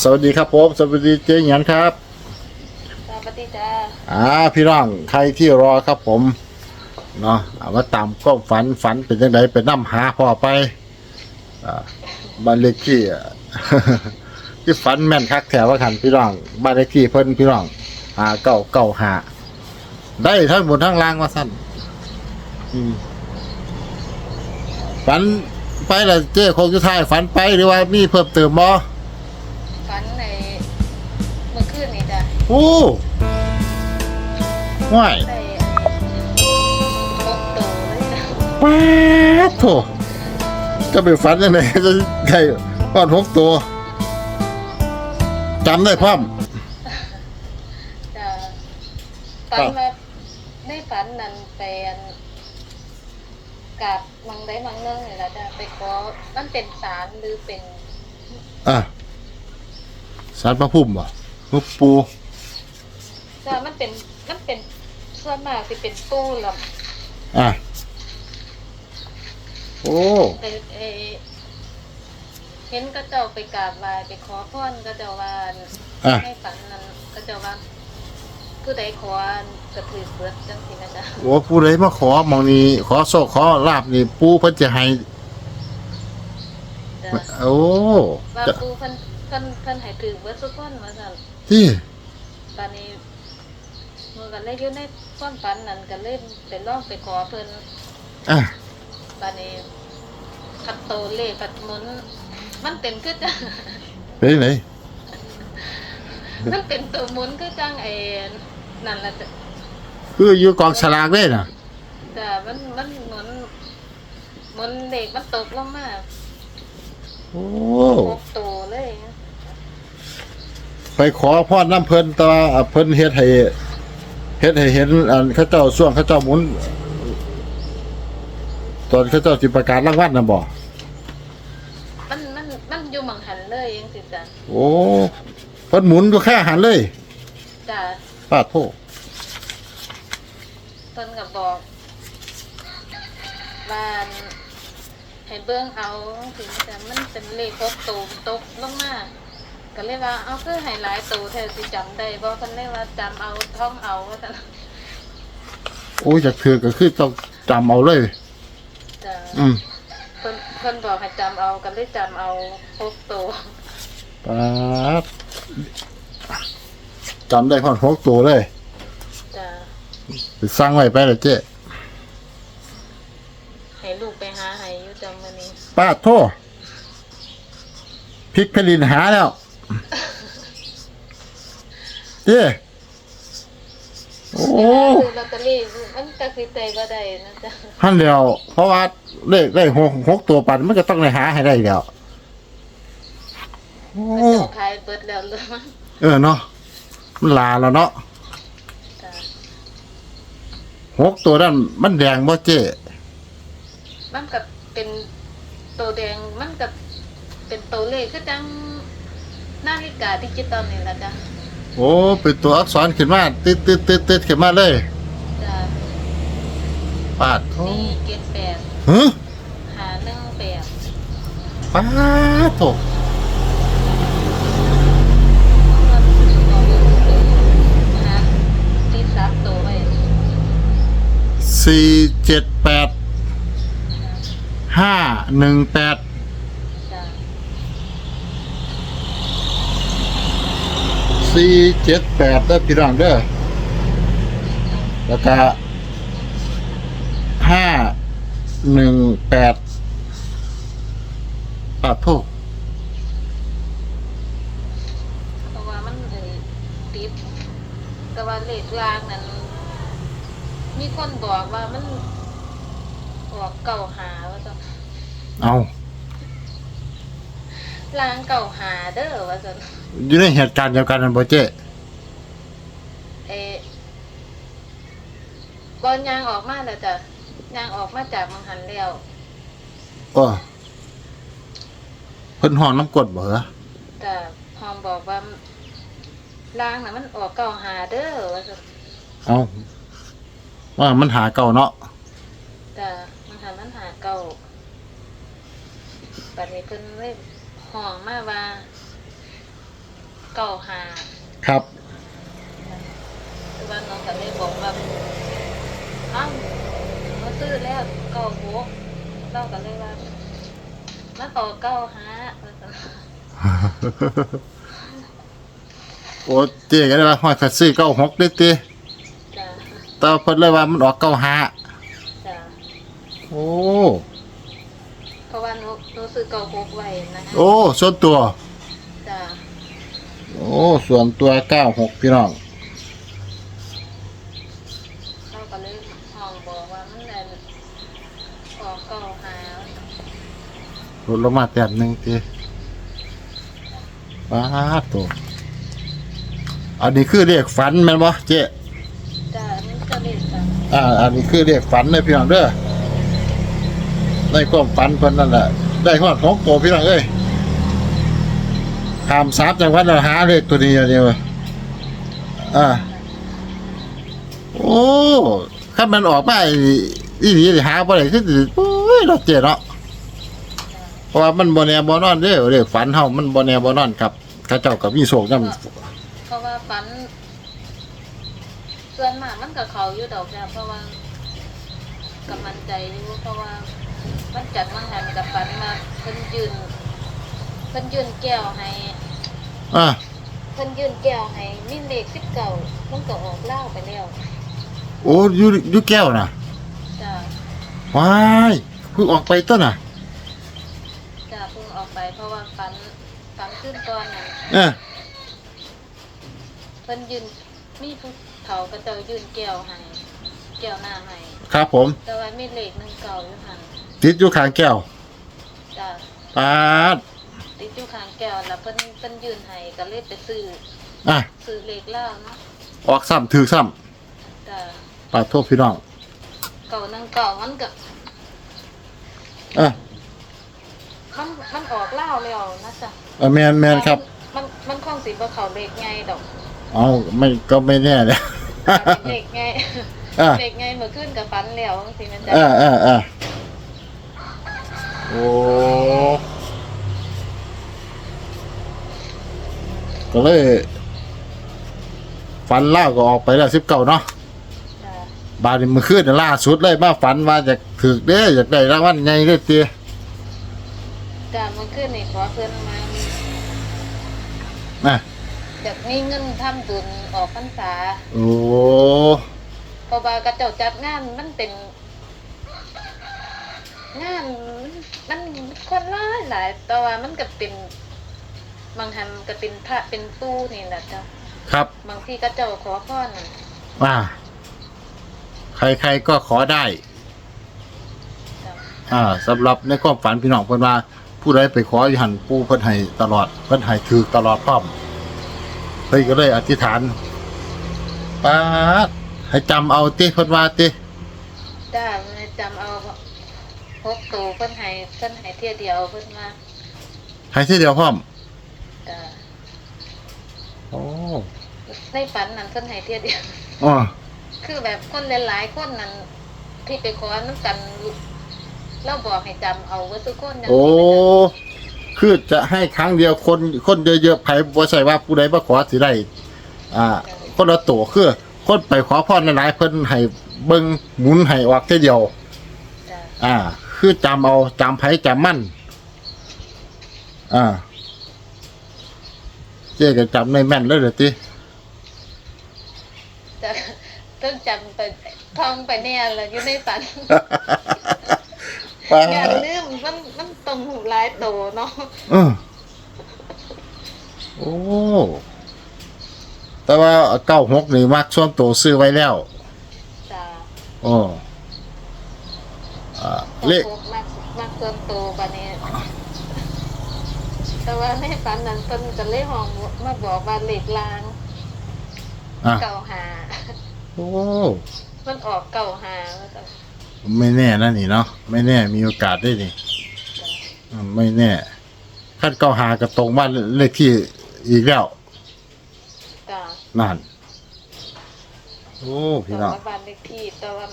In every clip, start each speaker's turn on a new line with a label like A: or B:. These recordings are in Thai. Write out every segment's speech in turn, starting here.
A: สวัสดีครับผมสวัสดีเจ๊หยันครับ
B: สวัสดีจ้า
A: อ่าพี่น้องใครที่รอครับผมเนาะเอามาตามก็ฝันฝันเป็นยังไงไปนั่หาพ่อไปอ่าบ้านเลขที่อะ ที่ฝันแม่นคักแถวว่าขันพี่น้องบ้านเลขที่เพิ่นพี่น้องอ่าเก้าเก้าหาได้ทั้งบนทั้งล่างว่าสั้นอืมฝันไปละเจ้คงจะทายฝันไปหรือว่ามีเพิ่มเติมบ่ โอ้ว่าย
B: ได้พบโตเลยจ้ะ
A: ป้าดโถจะไปฝันยังไงจะได้ป้อนหกตัวจำได้พร้อม
B: จ้ะฝันว่าได้ฝันนั้นไปอันกราบมังได้มังเนื่องนี่แหละจ้ะไปขอมันเป็นศาลหรือเป็น
A: อะสารพระพุ่มบ่มุกปู
B: จ้ะมันเป็นมันเป็นส่วนมากสิเป็นตู้ล
A: อะ โอ้ำ
B: ไปเออเห็นก็เจ้าไปกราบไหว้ไปขอพรก็เจ้าว่า
A: อะ
B: ให้ฝันนั้นก็เจ้าว่า ผู้ใดขอกระถือเบิดจังสินะจ๊ะ
A: โอ้ผู้ใดมาขอหมองนี้ขอโชคขอลาบนี่ปูเพิ่นจะให้
B: จ้ะ
A: โอ้
B: ว่า
A: จะ
B: ปูเพิ่นเพิ่นเพิ่นให้ถือเบิดทุกคนว่าซั่น
A: ที่
B: ตอนนี้ มันก็เลยอยู่ในความฝันนั้นก็เลยไปลองไปขอเพิ่น
A: อะ
B: ตอนนี้คัดโตเลขคัดหมุน มันเป็นคือจัง
A: เป็นไหน
B: มันเป็นตัวหมุนคือจังไอ้นั่นล่ะจ้ะ
A: คืออยู่กองฉลากได้น่ะ
B: จ้ะมันมันหมุนหมุนเลขมันตกลงมา
A: โอ้
B: หกตัวเลย
A: ไปขอพรน้ำเพิ่นแตว่าเพิ่นเฮ็ดให้ เฮ็ดให้เห็นอันเขาเจ้าส่วงเขาเจ้าหมุน ตอนเขาเจ้าสิประกาศรางวัลน่ะบ่
B: มันมันมันอยู่หมังหันเลยจังซี่จ้ะ
A: โอ้เพิ่นหมุนอยู่แค่หันเลย
B: จ้ะ
A: ป้าโทษ
B: เพิ่นก็บอกว่า ให้เบิ่งเอาถึงจะมันเป็นเลขหกตัวตกลงมา ก็เลยว่าเอาคือให้หลายตัวแท้สิจำได้บ่เพิ่นเลยว่าจำเอาท่องเอาว่าซั่น
A: โอ้ยจากถือก็คือต้องจำเอาเลย
B: จ้ะ
A: อืม
B: เพิ่นเพิ่นบอกให้จำเอาก็เลยจำเอาหกตัว
A: ป้าดจำได้พอดหกตัวเลย
B: จ้ะ
A: ไปสร้างไว้ไปเลยเจ๊
B: ให้ลูกไปหาให้อยู่จำมื้อนี้
A: ป้าโทษพริกแผ่นดินหาแล้ว เจ๊โอ้
B: ซื้อลอตเตอรี่มันก็สิใจบ่ได้นะจ๊ะ
A: หันเดียวเพราะว่าเลขได้หกหกตัวปันมันก็ต้องได้หาให้ได้เดียวโอ้
B: มันเจ้าขายเบิดแล้วเลยมั้ง
A: เออเนาะมันลาแล้วเนาะ
B: จ้ะ
A: หกตัวนั้นมันแดงบ่เจ๊
B: มันก็เป็นตัวแดงมันก็เป็นตัวเลขคือจังนาฬิกาดิจิตอลนี่ล่ะจ้ะ
A: โอ้เป็นตัวอักษรขึ้นมาติดติดติดติดขึ้นมาเลย
B: จ้ะ
A: ปาดโอ้
B: นี่เกตแปด
A: ฮึ
B: หาหนึ่งแปด
A: ปาดโถ
B: หาตีสามตัวไว้
A: สี่เจ็ดแปดห้าหนึ่งแปด
B: จ้ะ
A: สี่เจ็ดแปดได้อพี่รองเด้อแล้วก็ห้าหนึ่งแปดปาดโทษ
B: เพราะว่ามันเอ่ยติดแต่ว่าเลขลางนั้นมีคนบอกว่ามันออกเก่าหาว่าจ้ะ
A: เอา
B: ลางเก่าหาเด้อว่าจ้ะ
A: อยู่ในเหตุการณ์เดียวกันนั่นบ่เจ๊
B: เออบอลยางออกมาแล้วจ้ะยางออกมาจากมังหันแล้ว
A: ก็เพิ่นห้องน้ำกรดบ่เหรอ
B: แต่พอมบอกว่าลางน่ะมันออกเก่าหาเด้อว่าจ้ะ
A: เอาว่ามันหาเก่าเนาะ
B: แต่มังหันมันหาเก่าปัดนี้เพิ่นเลย ห้องมาว่าเก้าหา
A: ครับ
B: แต่ว่าน้องก็เลยบอกว่าเอ้ามาซื้อแล้วเก้าหกเราก็เลยว่ามันออกเก้าหาว่าซั่น
A: โอ้เจ๊ก็ได้ว่าห้อยขัดซื้อเก้าหกได้ตี
B: จ้ะ
A: แต่ว่าเพิ่นเลยว่ามันออกเก้าห้า
B: จ้ะ
A: โอ้
B: เพราะว่าหนูหนูซื้อเก้าหกไว้นะ
A: โอ้ส่วนตัว
B: จ้ะ
A: โอ้ส่วนตัวเก้าหกพี่น้อง
B: เราก็เลยห้องบอกว่ามันได้ออกเก้าหา
A: ลดลงมาแต้มหนึ่งตีป้าดตัวอันนี้คือเรียกฝันแม่นบ่เจ๊
B: จ้ะนี่จะเล่นจ้ะ
A: อ่า อันนี้คือเรียกฝันเลยพี่น้องเด้อ ในความฝันเพิ่นนั่นแหละได้ฮอดหกตัวพี่น้องเอ้ยข้ามสามจังหวัดแล้วหาเลขตัวนี้อย่างเดียวอ่าโอ้ถ้ามันออกมาอีหลีนี่หาบ่ได้คือโอ้ยเราเจ๊เนาะเพราะว่ามันบ่แน่บ่นอนเด้อเด้อฝันเฮามันบ่แน่บ่นอนครับเขาเจ้าก็มีโชคนำ
B: เพราะว่าฝันส่วนมากมันกับเขาอยู่ดอกจ้ะเพราะว่ากับมันใจอยู่เพราะว่า มันจัดมันหันกับฝันมาเพิ่นยืนเพิ่นยืนแก้วให้
A: อะ
B: เพิ่นยืนแก้วให้มีเลขสิบเก้ามันก็ออกเล่าไปแล้ว
A: โอ้อยู่อยู่แก้วน่ะ
B: จ้ะ
A: ว้ายเพิ่งออกไปต้นน่ะ
B: จ้ะเพิ่งออกไปเพราะว่าฝันฝันขึ้นก่อนน่ะ
A: เออ
B: เพิ่นยืนมีผู้เฒ่าก็เจ้ายืนแก้วให้แก้วหน้าให้
A: ครับผม
B: แต่ว่ามีเลขหนึ่งเก่าอยู่หัน
A: ติดอยู่ข้างแก้ว
B: จ้ะ
A: ปาด
B: ติดอยู่ข้างแก้วแล้วเพิ่นเพิ่นยืนให้ก็เลยไปซื้อ
A: อะ
B: ซื้อเลขแล้วเนาะ
A: ออกซ้ำถือซ้ำ
B: จ้ะ
A: ปาดโทษพี่น้อง
B: เก่าหนึงเก่ามันก็
A: อะ
B: มันมันออกเล่าแล้วนะจ๊ะ
A: เออแมนแมนครับ
B: มันมันคงสิบ่เข้าเลขไงดอก
A: เอาไม่ก็ไม่แน่เลย
B: เลขไง
A: อะ
B: เลขไงเมื่อคืนกับฝันแล้วจังซี่แม่นจ้ะ
A: อ่าอ่าอ่า โอ้ก็เลยฝันเล่าก็ออกไปแล้วสิบเก้าเนาะ
B: จ้ะ
A: บาดนี้มือขึ้นล่าสุดเลยมาฝันว่าจะถือเด้ออยากได้รางวัลไงเด้อเตี้ย
B: จ้ะเมื่อคืนนี่ขอเพิ่นมา
A: นะ
B: อยากมีเงินทำบุญออกพรรษา
A: โอ้
B: เพราะว่ากระเจ้าจัดงานมันเป็น งานมันมันคนหลายหลายแต่ว่ามันก็เป็น บางทันก็เป็นพระเป็นตู้นี่แหละจ้ะ
A: ครับ
B: บางที่กระเจ้าขอพรน่ะ
A: อ่า ใครๆก็ขอได้
B: จ้ะ
A: อ่าสำหรับในความฝันพี่น้องเพิ่นว่า ผู้ใดไปขออยู่หันปู่เพิ่นให้ตลอดเพิ่นให้ถือตลอดพร้อมเพิ่นก็เลยอธิษฐานป้าดให้จำเอาติเพิ่นว่าติ
B: จ้ามันจำเอา พกตูเพิ่นให้เพิ่นให้เที่ยเดียวเพิ่นมา
A: ให้ทีเดียวพร้อม
B: จ้ะ
A: โอ้
B: ในฝันนั้นเพิ่นให้เที่ยเดียว
A: อ๋อ
B: คือแบบคนหลายๆคนนั้นที่ไปขอน้ำกันเราบอกให้จำเอาไว้ทุกคนอย่าง
A: โอ้
B: นี้นะจ๊ะ
A: คือจะให้ครั้งเดียวคน คนเยอะๆไผบ่ใช่ว่าผู้ใดมาขอสิได้อ่า คนละตัวคือ คนไปขอพรหลายๆเพิ่นให้เบิ่งหมุนให้ออกทีเดียว
B: จ้ะ
A: อ่า คือจำเอาจำไผจำมั่นอ่า เจ๊ก็จำในแม่นเลยเด้อติ
B: จะต้องจำไปท่องไปเนี่ยแหละอยู่ในฝัน
A: ป้า
B: อย่าลืมมันมันตรงหูหลายโตเนาะ
A: เออโอ้ แต่ว่าเก้าหกนี่มักส่วนตัวซื้อไว้แล้ว
B: จ้ะ
A: โอ้ อ่าเลข
B: พวกมากมากเติมโตปานนี้ แต่ว่าในฝันนั้นเพิ่นก็เลยห้องมาบอกว่าเลขลาง
A: อะ
B: เก่าหา
A: โอ้
B: มันออกเก่าหาว่าซั่น
A: ไม่แน่นะนี่เนาะไม่แน่มีโอกาสได้นี่อืมไม่แน่ขั้นเก้าหากระตรงบ้านเลขที่อีกแล้ว
B: จ้ะ
A: นั่นโอ้พี่น้อง
B: แต่ว่าบ้านเลขที่แต่ว่า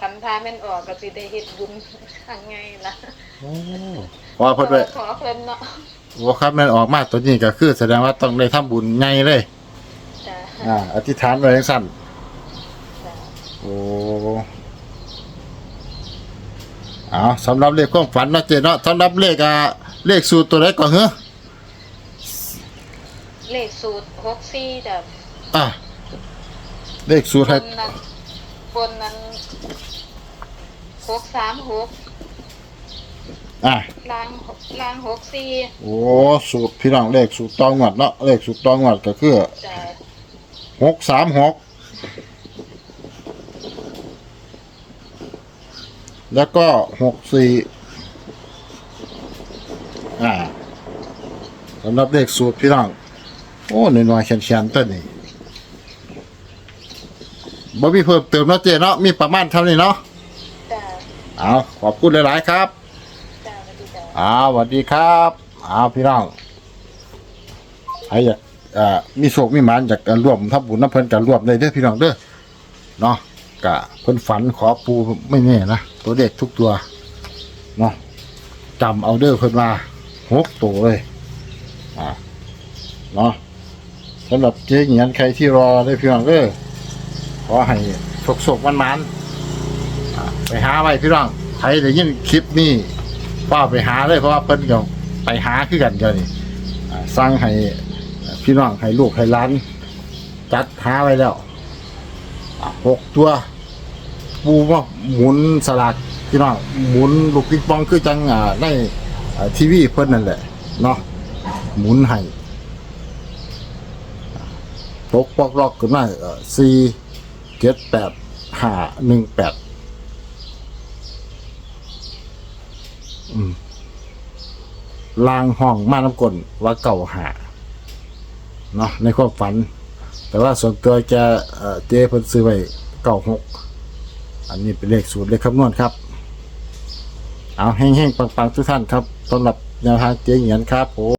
B: พันธาแม่นออกก็สิได้เฮ็ดบุญทางไงล่ะ
A: โอ้ว่าเพิ่นไป
B: ขอเพิ่นเนาะ
A: โอ้ครับแม่นออกมาตัวนี้ก็คือ แสดงว่าต้องได้ทำบุญไงเลย
B: จ้ะ
A: อ่า อธิษฐานไว้จังซั่น
B: จ้ะ
A: โอ้เอาสำหรับเลขความฝันเนาะเจเนาะสำหรับเลขอะเลขสูตรตัวไหนก่อนเหรอ
B: เลขสูตรหกสี่จ้ะ
A: อะเลขสูตร
B: บ
A: ให้
B: นนั้น บนนั้นหกสามหก
A: อะ
B: ล่างหกล่างหกสี่
A: โอ้สูตรพี่น้องเลขสูตรตองวดเนาะเลขสูตรตองวดก็คือ
B: จ้ะ
A: หกสามหกแล้วก็หกสี่อ่าสำหรับเลขสูตรพี่น้องโอ้หน่อยๆเขียนๆตัวนี้ บ่มีเพิ่มเติมเนาะเจเนาะมีประมาณเท่านี้เนาะ
B: จ้ะ
A: เอาขอบคุณหลาย ๆ ครับ
B: จ้ะสวัสดีจ้ะ
A: อ้าวสวัสดีครับอ้าวพี่น้องใครอยากอ่ามีโชคมีหมานอยากจะร่วมทับบุญน้ำเพิ่นกันร่วมได้เด้อพี่น้องเด้อเนาะกะเพิ่นฝันขอปูไม่แน่นะตัวเด็กทุกตัวเนาะจำเอาเด้อเพิ่นมาหกตัวเลย อ่าเนาะสำหรับเจ๊เหงียนใครที่รอได้อพี่น้องเด้อ ขอให้โชคโชคมันมันไปหาไว้พี่น้องใครได้ยินคลิปนี้ป้าไปหาเลยเพราะว่าเพิ่นก็ไปหาคือกันเดี๋ยวนี้อ่สร้างให้พี่น้องให้ลูกให้หล้าน จัดหาไว้แล้วหกตัวปูว่าหมุนสลากพี่น้องหมุนลูกปิงปองคือจังอ่าในทีวีเพิ่นนั่นแหละเนาะหมุนให้ตกปอกลอกขึ้นมาสี่ เจ็ดแปดห้าหนึ่งแปดลางห้องมาน้ำกลนว่าเก่าหาเนาะในความฝัน แต่ว่าส่วนตัวแกเอ่อเจเพิ่นซื้อไว้เก่าหกอันนี้เป็นเลขสูตรเลขคำนวณครับ เอาแห้งๆ ปังๆ ทุกท่านครับสำหรับแนวทางเจ๊เหงียนครับผม